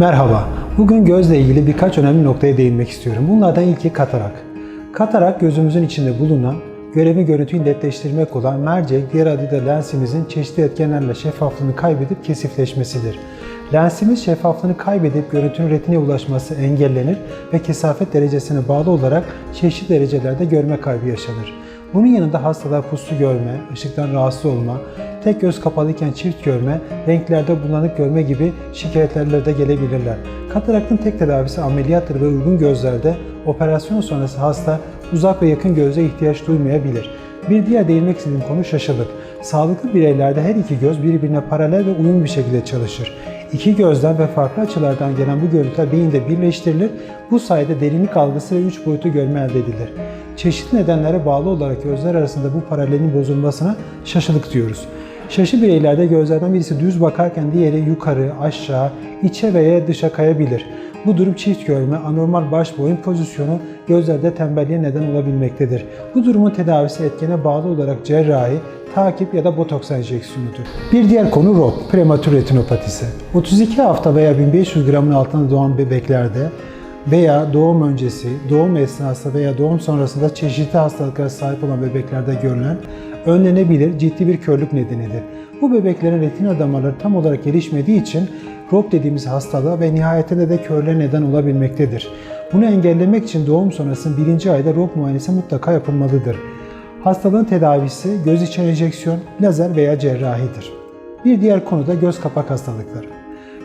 Merhaba. Bugün gözle ilgili birkaç önemli noktaya değinmek istiyorum. Bunlardan ilki katarak. Katarak gözümüzün içinde bulunan, görevi görüntüyü netleştirmek olan mercek, diğer adıyla lensimizin çeşitli etkenlerle şeffaflığını kaybedip kesifleşmesidir. Lensimiz şeffaflığını kaybedip görüntünün retineye ulaşması engellenir ve kesafet derecesine bağlı olarak çeşitli derecelerde görme kaybı yaşanır. Bunun yanında hastalar puslu görme, ışıktan rahatsız olma, tek göz kapalıyken çift görme, renklerde bulanık görme gibi şikayetlerle de gelebilirler. Kataraktın tek tedavisi ameliyattır ve uygun gözlerde operasyon sonrası hasta uzak ve yakın göze ihtiyaç duymayabilir. Bir diğer değinmek istediğim konu şaşılık. Sağlıklı bireylerde her iki göz birbirine paralel ve uyumlu bir şekilde çalışır. İki gözden ve farklı açılardan gelen bu görüntüler beyinde birleştirilir. Bu sayede derinlik algısı ve üç boyutlu görme elde edilir. Çeşitli nedenlere bağlı olarak gözler arasında bu paralelin bozulmasına şaşılık diyoruz. Şaşı bireylerde gözlerden birisi düz bakarken diğeri yukarı, aşağı, içe veya dışa kayabilir. Bu durum çift görme, anormal baş boyun pozisyonu gözlerde tembelliğe neden olabilmektedir. Bu durumun tedavisi etkene bağlı olarak cerrahi, takip ya da botoks enjeksiyonudur. Bir diğer konu ROP, prematür retinopatisi. 32 hafta veya 1500 gramın altında doğan bebeklerde veya doğum öncesi, doğum esnasında veya doğum sonrasında çeşitli hastalıklara sahip olan bebeklerde görülen önlenebilir ciddi bir körlük nedenidir. Bu bebeklerin retina damarları tam olarak gelişmediği için ROP dediğimiz hastalığa ve nihayetinde de körlüğe neden olabilmektedir. Bunu engellemek için doğum sonrasının birinci ayda ROP muayenesi mutlaka yapılmalıdır. Hastalığın tedavisi göz içi enjeksiyon, lazer veya cerrahidir. Bir diğer konu da göz kapak hastalıkları.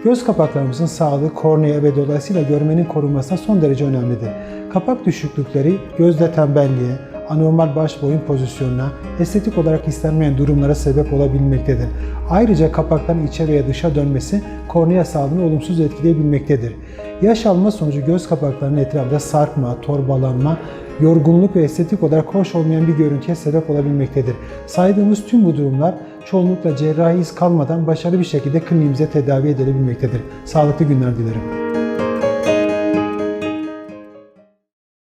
Göz kapaklarımızın sağlığı, kornea ve dolayısıyla görmenin korunmasına son derece önemlidir. Kapak düşüklükleri gözde tembelliğe, anormal baş boyun pozisyonuna, estetik olarak istenmeyen durumlara sebep olabilmektedir. Ayrıca kapakların içe veya dışa dönmesi kornea sağlığını olumsuz etkileyebilmektedir. Yaş alma sonucu göz kapaklarının etrafında sarkma, torbalanma, yorgunluk ve estetik olarak hoş olmayan bir görüntüye sebep olabilmektedir. Saydığımız tüm bu durumlar çoğunlukla cerrahi iz kalmadan başarılı bir şekilde kliniğimize tedavi edilebilmektedir. Sağlıklı günler dilerim.